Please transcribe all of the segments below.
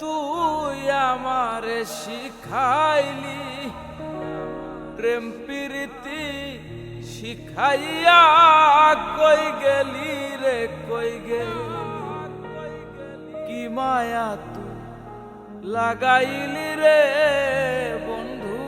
তুই আমারে শিখাইলি। প্রেম প্রীতি শিখাইয়া কই গেলি রে, কই গেলি? কি মায়া তুই লাগাইলি রে বন্ধু?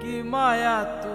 কি মায়া তু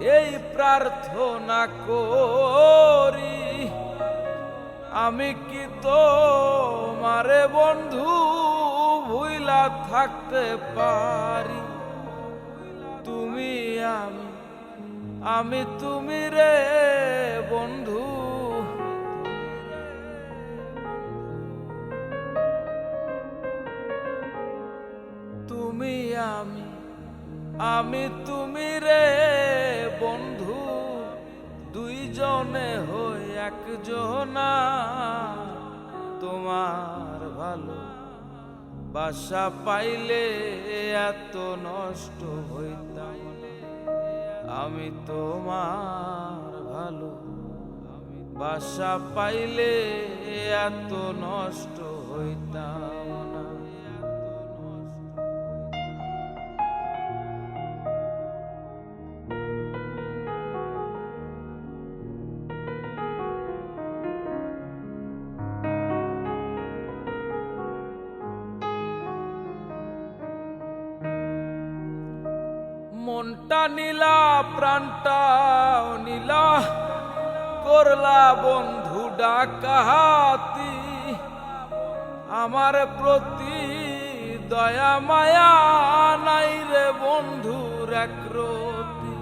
এই প্রার্থনা করি। আমি কি তো মারে বন্ধু ভুইলা থাকতে পারি? তুমি আমি আমি তুমি রে বন্ধু। তুমি আমি আমি তুমি রে বন্ধু, দুইজনে হই একজনা তোমার ভালো বাসা পাইলে এত নষ্ট হইতাম আমি তোমার ভালো বাসা পাইলে এত নষ্ট হইতাম মনটা নীলা, প্রাণটাও নীলা। করলা বন্ধু ডাকাহাতি আমার প্রতি দয়া, মায়া নাই রে বন্ধুর একরতি।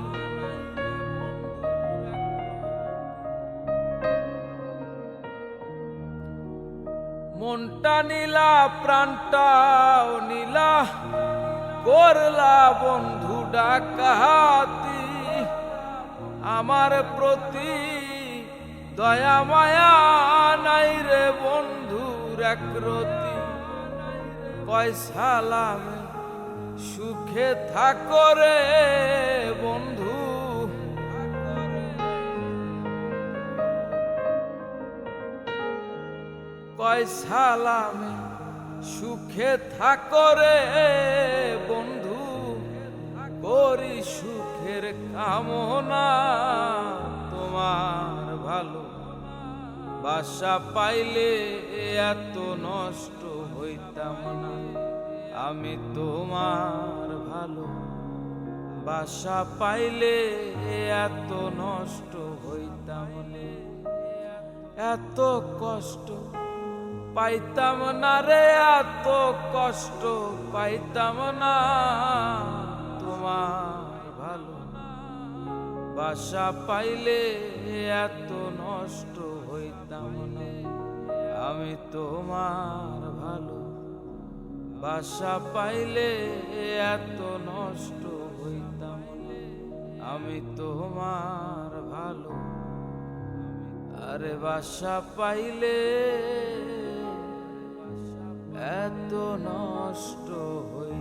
মনটা নীলা, প্রাণটাও নীলা। করলা বন্ধু ডাকাহাতি আমার প্রতি দয়া মায়া নাই রে বন্ধুর একরতি। পয়সালামে সুখে থাকো রে বন্ধু। পয়সালামে সুখে থাকরে বন্ধু, করি সুখের কামনা তোমার ভালো। বাসা পাইলে এত নষ্ট হইতাম না, আমি তোমার ভালো। বাসা পাইলে এত নষ্ট হইতাম না, এত কষ্ট পাইতাম না রে এত কষ্ট, পাইতাম না। তোমার ভালো বাসা পাইলে এত নষ্ট হইতাম না। আমি তোমার ভালো। বাসা পাইলে এত নষ্ট হইতাম আমি তোমার ভালো। আরে বাসা পাইলে এত নষ্ট হয়ে